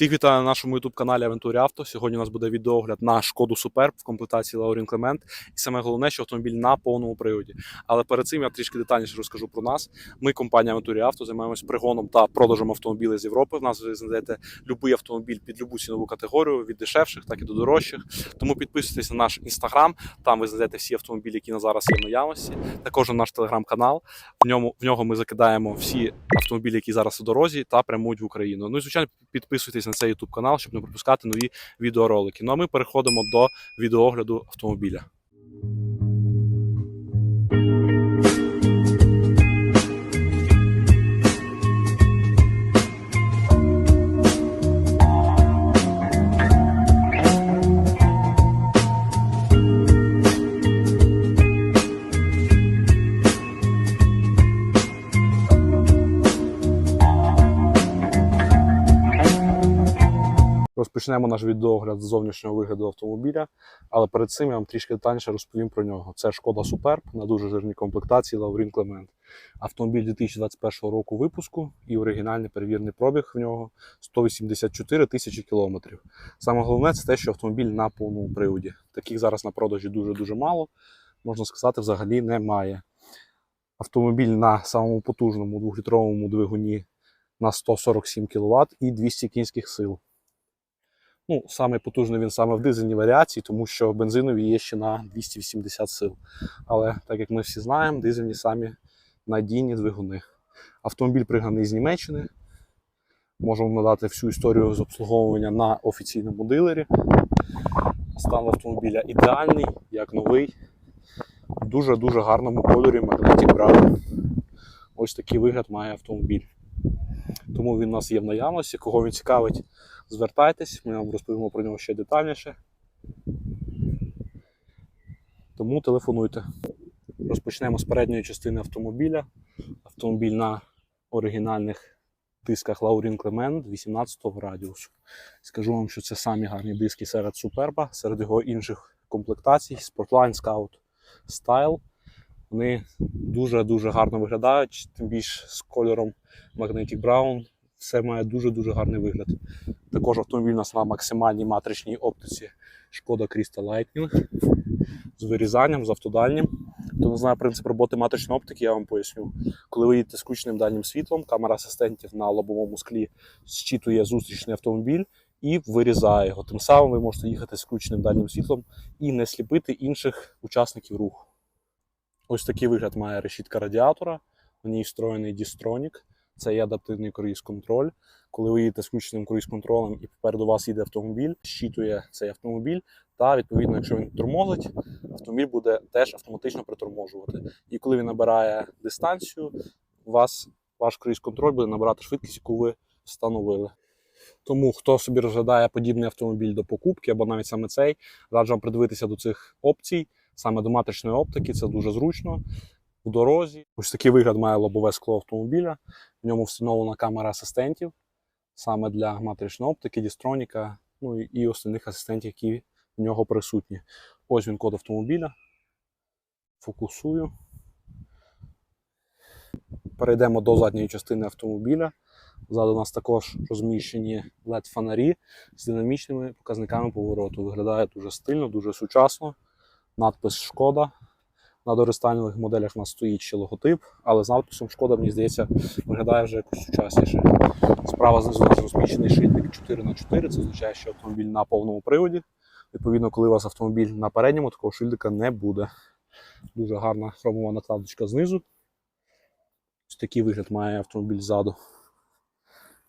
Всіх вітаю на нашому youtube каналі Авентурі Авто. Сьогодні у нас буде відеогляд на шкоду Суперб в комплектації Lauryn Clement. І саме головне, що автомобіль на повному приводі. Але перед цим я трішки детальніше розкажу про нас. Ми, компанія Авентурі Авто, займаємося пригоном та продажем автомобілів з Європи. В нас ви знайдете будь-який автомобіль під будь-яку цінову категорію, від дешевших, так і до дорожчих. Тому підписуйтесь на наш інстаграм. Там ви знайдете всі автомобілі, які на зараз є в наявності. Також на наш телеграм-канал. В ньому в нього ми закидаємо всі автомобілі, які зараз у дорозі, та прямують в Україну. Ну і звичайно, підписуйтесь на цей YouTube канал, щоб не пропускати нові відеоролики. Ну а ми переходимо до відеоогляду автомобіля. Розпочнемо наш відеогляд з зовнішнього вигляду автомобіля, але перед цим я вам трішки детальніше розповім про нього. Це шкода Суперб на дуже жирній комплектації Лаурін Клемент. Автомобіль 2021 року випуску і оригінальний перевірний пробіг в нього 184 тисячі кілометрів. Саме головне це те, що автомобіль на повному приводі. Таких зараз на продажі дуже-дуже мало, можна сказати, взагалі немає. Автомобіль на самому потужному двохлітровому двигуні на 147 кВт і 200 кінських сил. Ну, саме потужний він саме в дизельній варіації, тому що бензинові є ще на 280 сил. Але так як ми всі знаємо, дизельні самі надійні двигуни. Автомобіль пригнаний з Німеччини. Можемо надати всю історію з обслуговування на офіційному дилері. Стан автомобіля ідеальний, як новий. В дуже-дуже гарному кольорі Magnetic Brown. Ось такий вигляд має автомобіль. Тому він у нас є в наявності. Кого він цікавить, звертайтесь, ми вам розповімо про нього ще детальніше. Тому телефонуйте. Розпочнемо з передньої частини автомобіля. Автомобіль на оригінальних дисках Laurin Clement 18 радіусу. Скажу вам, що це самі гарні диски серед Суперба, серед його інших комплектацій. Sportline Scout Style. Вони дуже-дуже гарно виглядають, тим більш з кольором Magnetic Brown. Все має дуже-дуже гарний вигляд. Також автомобіль у нас на максимальній матричній оптиці шкода Crystal Lightning з вирізанням, з автодальнім. Хто не знає принцип роботи матричної оптики, я вам поясню. Коли ви їдете з включеним дальнім світлом, камера асистентів на лобовому склі зчитує зустрічний автомобіль і вирізає його. Тим самим ви можете їхати з включеним дальнім світлом і не сліпити інших учасників руху. Ось такий вигляд має решітка радіатора. В ній встроєний Distronic. Це є адаптивний круїз-контроль. Коли ви їдете з включеним круїз-контролем і попереду вас їде автомобіль, щитує цей автомобіль. Та відповідно, якщо він тормозить, автомобіль буде теж автоматично приторможувати. І коли він набирає дистанцію, вас ваш круїз-контроль буде набирати швидкість, яку ви встановили. Тому хто собі розглядає подібний автомобіль до покупки, або навіть саме цей, раджу вам придивитися до цих опцій, саме до матричної оптики, це дуже зручно. У дорозі. Ось такий вигляд має лобове скло автомобіля. В ньому встановлена камера асистентів саме для матричної оптики, дістроніка, ну і основних асистентів, які в нього присутні. Ось він код автомобіля. Фокусую. Перейдемо до задньої частини автомобіля. Ззаду у нас також розміщені LED-фонарі з динамічними показниками повороту. Виглядає дуже стильно, дуже сучасно. Надпис Шкода. На дорестайлінгових моделях у нас стоїть ще логотип, але з надписом Шкода, мені здається, виглядає вже якось сучасніше. Справа знизу розміщений шильдик 4 х 4 це означає, що автомобіль на повному приводі. Відповідно, коли у вас автомобіль на передньому, такого шильдика не буде. Дуже гарна хромова накладочка знизу. Ось такий вигляд має автомобіль ззаду.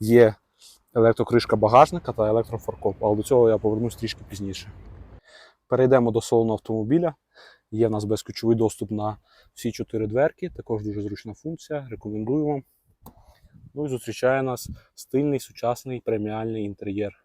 Є електрокришка багажника та електрофаркоп, але до цього я повернусь трішки пізніше. Перейдемо до салону автомобіля. Є в нас безключовий доступ на всі чотири дверки, також дуже зручна функція. Рекомендую вам. Ну і зустрічає нас стильний, сучасний преміальний інтер'єр.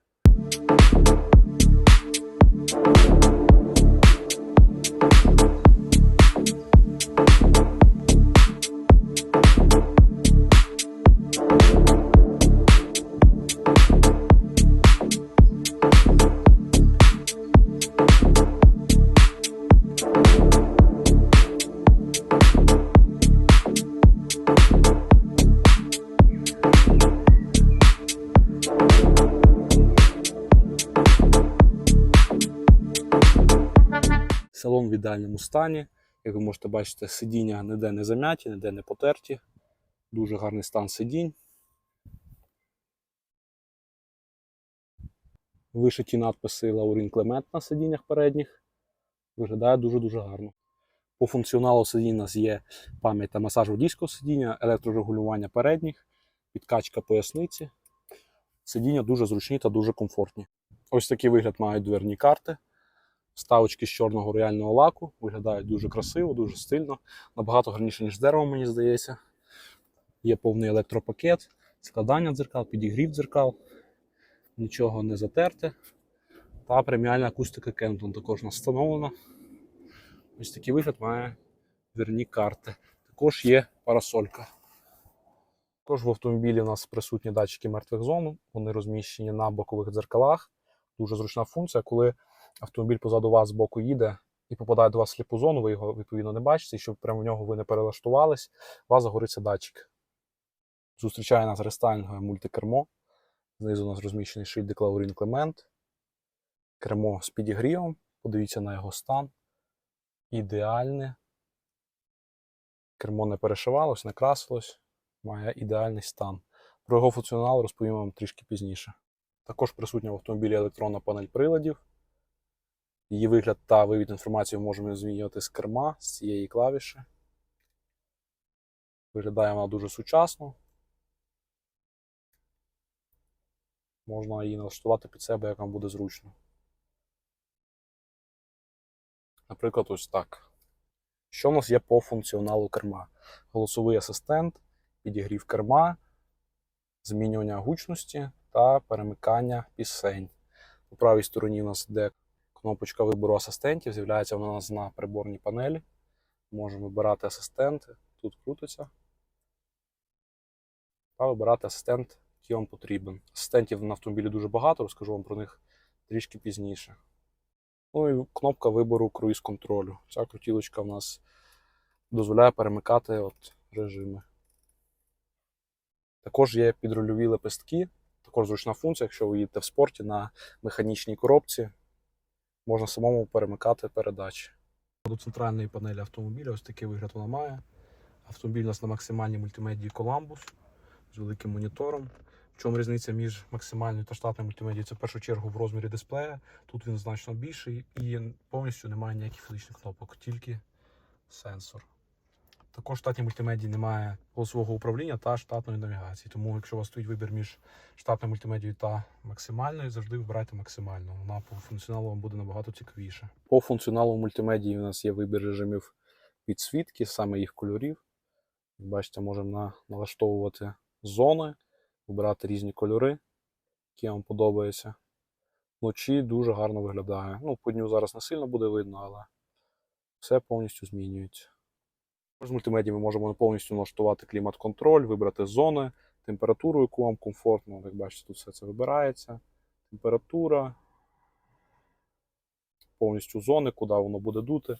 Ідеальному стані. Як ви можете бачити, сидіння ніде не зам'яті, ніде не потерті. Дуже гарний стан сидінь. Вишиті надписи Лаурін Клемент на сидіннях передніх. Виглядає дуже-дуже гарно. По функціоналу сидінь у нас є пам'ять та масаж водійського сидіння, електрорегулювання передніх, підкачка поясниці. Сидіння дуже зручні та дуже комфортні. Ось такий вигляд мають дверні карти. Ставочки з чорного рояльного лаку. Виглядають дуже красиво, дуже стильно. Набагато гарніше, ніж з деревом, мені здається. Є повний електропакет, складання дзеркал, підігрів дзеркал. Нічого не затерте. Та преміальна акустика Кентон також встановлена. Ось такий вигляд має дверні карти. Також є парасолька. Також в автомобілі у нас присутні датчики мертвих зон. Вони розміщені на бокових дзеркалах. Дуже зручна функція, коли автомобіль позаду вас з боку їде і попадає до вас в сліпу зону, ви його відповідно не бачите, і щоб прямо в нього ви не перелаштувались, у вас загориться датчик. Зустрічає нас рестайлінгове мультикермо. Знизу у нас розміщений шильдик Lauryn Clement. Кермо з підігрівом. Подивіться на його стан. Ідеальне. Кермо не перешивалось, не красилось. Має ідеальний стан. Про його функціонал розповім вам трішки пізніше. Також присутня в автомобілі електронна панель приладів. Її вигляд та вивід інформації можемо змінювати з керма, з цієї клавіші. Виглядає вона дуже сучасно. Можна її налаштувати під себе, як вам буде зручно. Наприклад, ось так. Що в нас є по функціоналу керма? Голосовий асистент, підігрів керма, змінювання гучності та перемикання пісень. У правій стороні у нас йде кнопочка вибору асистентів, з'являється вона у нас на приборній панелі. Можемо вибирати асистенти, тут крутиться. Та вибирати асистент, який вам потрібен. Асистентів на автомобілі дуже багато, розкажу вам про них трішки пізніше. Ну і кнопка вибору круїз контролю. Ця крутілочка в нас дозволяє перемикати от режими. Також є підрульові лепестки, також зручна функція, якщо ви їдете в спорті на механічній коробці, можна самому перемикати передачі. До центральної панелі автомобіля ось такий вигляд вона має. Автомобіль у нас на максимальній мультимедії Columbus з великим монітором. В чому різниця між максимальною та штатною мультимедією? Це в першу чергу в розмірі дисплея. Тут він значно більший і повністю немає ніяких фізичних кнопок, тільки сенсор. Також в штатній мультимедії немає голосового управління та штатної навігації. Тому, якщо у вас стоїть вибір між штатною мультимедією та максимальною, завжди вибирайте максимальну. Вона по функціоналу вам буде набагато цікавіше. По функціоналу мультимедії у нас є вибір режимів підсвітки, саме їх кольорів. Бачите, можемо на- налаштовувати зони, вибирати різні кольори, які вам подобаються. Вночі дуже гарно виглядає. Ну, по дню зараз не сильно буде видно, але все повністю змінюється. З мультимедії ми можемо повністю налаштувати клімат-контроль, вибрати зони, температуру, яку вам комфортно. Як бачите, тут все це вибирається. Температура, повністю зони, куди воно буде дути.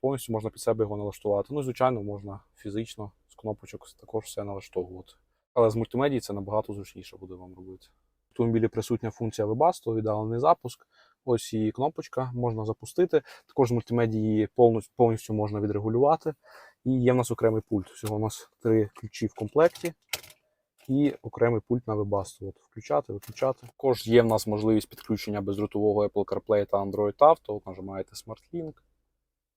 Повністю можна під себе його налаштувати. Ну, звичайно, можна фізично з кнопочок також все налаштовувати. Але з мультимедії це набагато зручніше буде вам робити. В автомобілі присутня функція Webasto, віддалений запуск. Ось її кнопочка можна запустити. Також з мультимедії повністю можна відрегулювати. І є в нас окремий пульт. Всього у нас три ключі в комплекті і окремий пульт на Webasto. От включати, виключати. Також є в нас можливість підключення бездротового Apple CarPlay та Android Auto. От нажимаєте SmartLink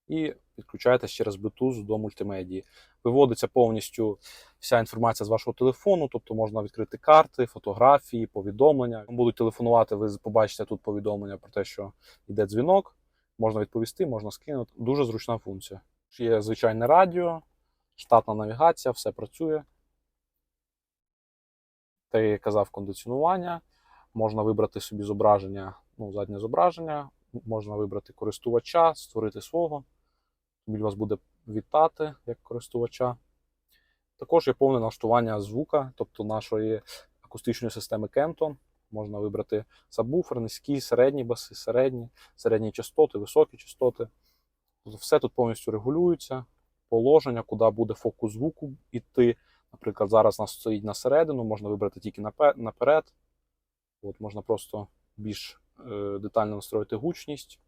і підключаєтесь через Bluetooth до мультимедії. Виводиться повністю вся інформація з вашого телефону, тобто можна відкрити карти, фотографії, повідомлення. Будуть телефонувати, ви побачите тут повідомлення про те, що йде дзвінок. Можна відповісти, можна скинути. Дуже зручна функція. Є звичайне радіо, штатна навігація, все працює. Та я казав, кондиціонування. Можна вибрати собі зображення, ну, заднє зображення, можна вибрати користувача, створити свого. Він вас буде вітати як користувача. Також є повне налаштування звука, тобто нашої акустичної системи Kenton. Можна вибрати сабвуфер, низькі, середні баси, середні, середні частоти, високі частоти. Все тут повністю регулюється. Положення, куди буде фокус звуку йти. Наприклад, зараз нас стоїть на середину, можна вибрати тільки наперед. От, можна просто більш е, детально настроїти гучність.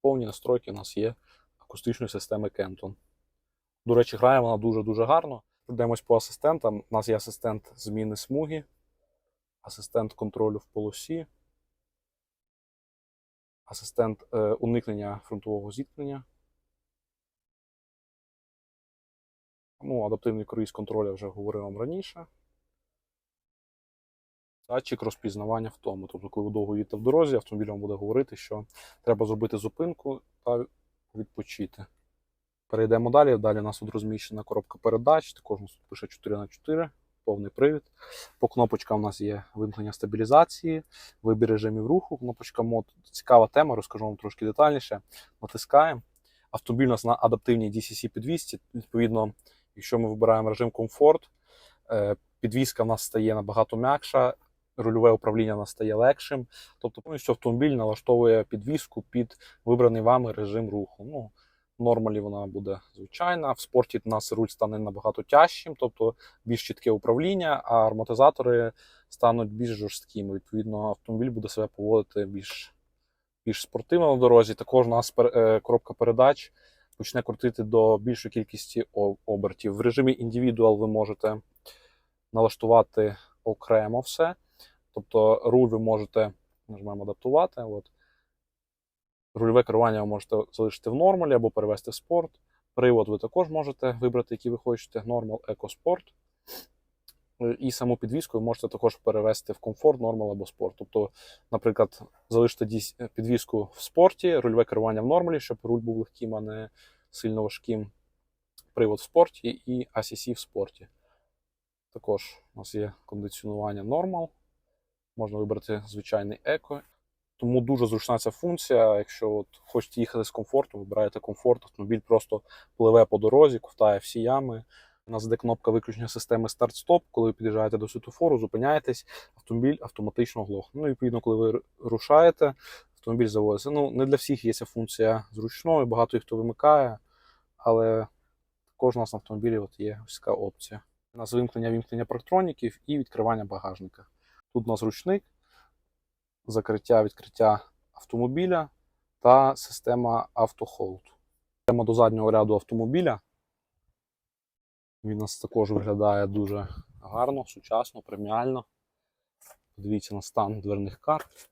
Повні настройки у нас є акустичної системи Kenton. До речі, грає вона дуже-дуже гарно. Пройдемось по асистентам. У нас є асистент зміни смуги, асистент контролю в полосі, асистент е, уникнення фронтового зіткнення. Ну, адаптивний круїз контроль вже говорив вам раніше. Датчик розпізнавання втоми. Тобто, коли ви довго їдете в дорозі, автомобіль вам буде говорити, що треба зробити зупинку та відпочити. Перейдемо далі. Далі у нас тут розміщена коробка передач. Також у нас тут пише 4х4, повний привід. По кнопочкам у нас є вимкнення стабілізації, вибір режимів руху, кнопочка мод. Цікава тема, розкажу вам трошки детальніше. Натискаємо. Автомобіль у нас на адаптивній DCC підвісці. Відповідно, якщо ми вибираємо режим комфорт, е, підвізка в нас стає набагато м'якша, рульове управління в нас стає легшим. Тобто повністю автомобіль налаштовує підвіску під вибраний вами режим руху. Ну, нормалі вона буде звичайна. В спорті у нас руль стане набагато тяжчим, тобто більш чітке управління, а ароматизатори стануть більш жорсткими. Відповідно, автомобіль буде себе поводити більш, більш спортивно на дорозі. Також у нас е, коробка передач почне крутити до більшої кількості обертів. В режимі індивідуал ви можете налаштувати окремо все. Тобто руль ви можете нажмемо адаптувати. От. Рульове керування ви можете залишити в нормалі або перевести в спорт. Привод ви також можете вибрати, який ви хочете: Normal, Eco, Sport. Е, І саму підвіску ви можете також перевести в комфорт, нормал або спорт. Тобто, наприклад, залишити підвіску в спорті, рульове керування в нормалі, щоб руль був легким, а не сильно важким. Привод в спорті і ACC в спорті. Також у нас є кондиціонування нормал. Можна вибрати звичайний еко. Тому дуже зручна ця функція. Якщо от хочете їхати з комфорту, вибираєте комфорт, автомобіль просто пливе по дорозі, ковтає всі ями. У нас де кнопка виключення системи старт-стоп. Коли ви під'їжджаєте до світофору, зупиняєтесь, автомобіль автоматично глохне. Ну відповідно, коли ви рушаєте, автомобіль заводиться. Ну, не для всіх є ця функція зручною, багато їх хто вимикає, але також у нас на автомобілі от є ось така опція. У нас вимкнення вімкнення парктроніків і відкривання багажника. Тут у нас ручник, закриття, відкриття автомобіля та система автохолд. Йдемо до заднього ряду автомобіля. Він у нас також виглядає дуже гарно, сучасно, преміально. Подивіться на стан дверних карт.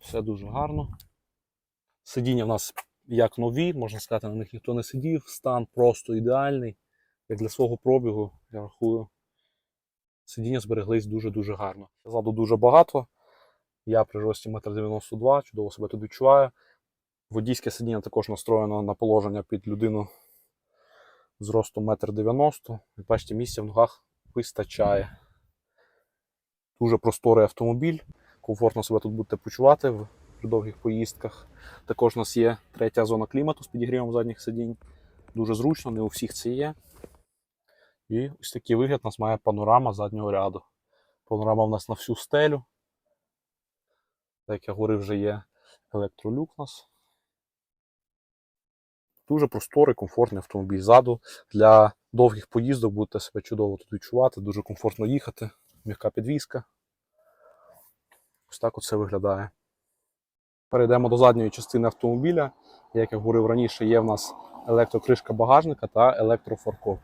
Все дуже гарно. Сидіння в нас як нові, можна сказати, на них ніхто не сидів. Стан просто ідеальний. Як для свого пробігу, я рахую, сидіння збереглись дуже-дуже гарно. Ззаду дуже багато. Я при рості 1,92 м, чудово себе тут відчуваю. Водійське сидіння також настроєно на положення під людину з ростом 1,90 м. Як бачите, місця в ногах вистачає. Дуже просторий автомобіль. Комфортно себе тут будете почувати в довгих поїздках. Також у нас є третя зона клімату з підігрівом задніх сидінь. Дуже зручно, не у всіх це є. І ось такий вигляд у нас має панорама заднього ряду. Панорама у нас на всю стелю. Як я говорив, вже є електролюк у нас. Дуже просторий, комфортний автомобіль ззаду. Для довгих поїздок будете себе чудово тут відчувати, дуже комфортно їхати. М'яка підвізка. Ось так оце виглядає. Перейдемо до задньої частини автомобіля. Як я говорив раніше, є в нас електрокришка багажника та електрофоркоп.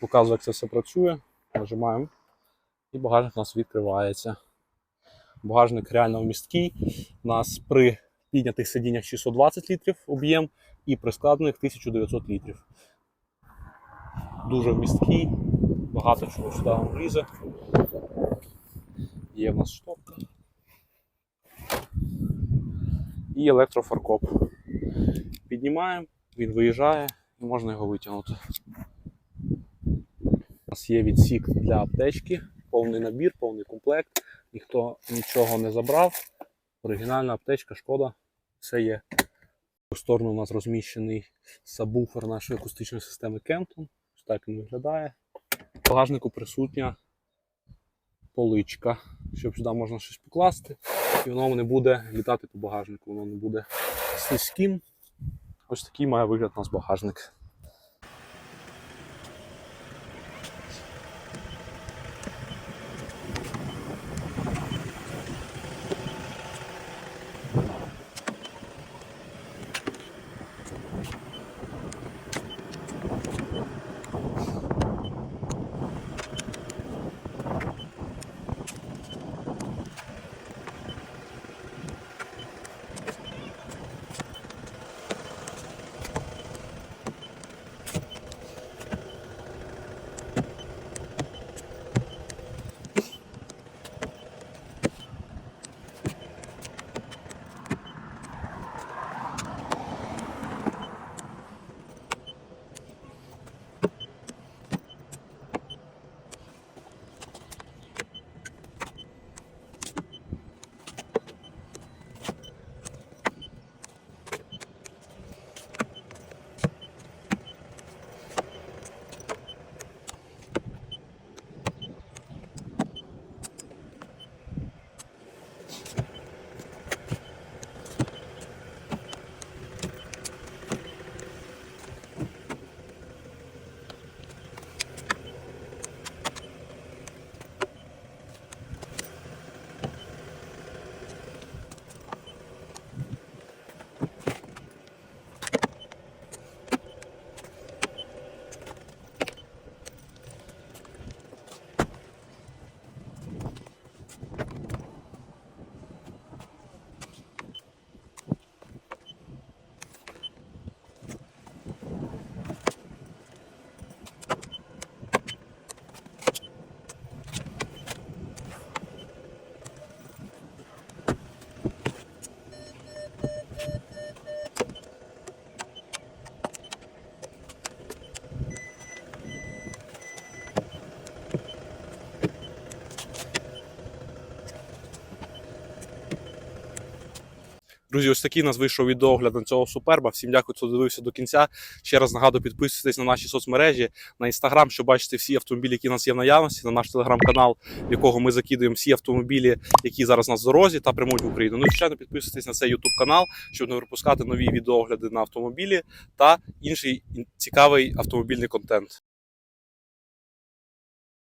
Показую, як це все працює. Нажимаємо. І багажник у нас відкривається. Багажник реально вмісткий. У нас при піднятих сидіннях 620 літрів об'єм і при складених 1900 літрів. Дуже вмісткий, багато чого сюди влізе. Є в нас штопка. І електрофаркоп. Піднімаємо, він виїжджає і можна його витягнути. У нас є відсік для аптечки, повний набір, повний комплект. Ніхто нічого не забрав. Оригінальна аптечка, шкода, все є. В сторону у нас розміщений сабвуфер нашої акустичної системи Kenton. Ось так він виглядає. В багажнику присутня поличка, щоб сюди можна щось покласти, і воно не буде літати по багажнику, воно не буде слизьким. Ось такий має вигляд у нас багажник. Друзі, ось такий у нас вийшов відеогляд на цього суперба. Всім дякую, хто дивився до кінця. Ще раз нагадую, підписуйтесь на наші соцмережі, на інстаграм, щоб бачити всі автомобілі, які у нас є в наявності, на наш телеграм-канал, в якого ми закидуємо всі автомобілі, які зараз у нас в дорозі та прямують в Україну. Ну і звичайно, підписуйтесь на цей YouTube канал, щоб не пропускати нові відеогляди на автомобілі та інший цікавий автомобільний контент.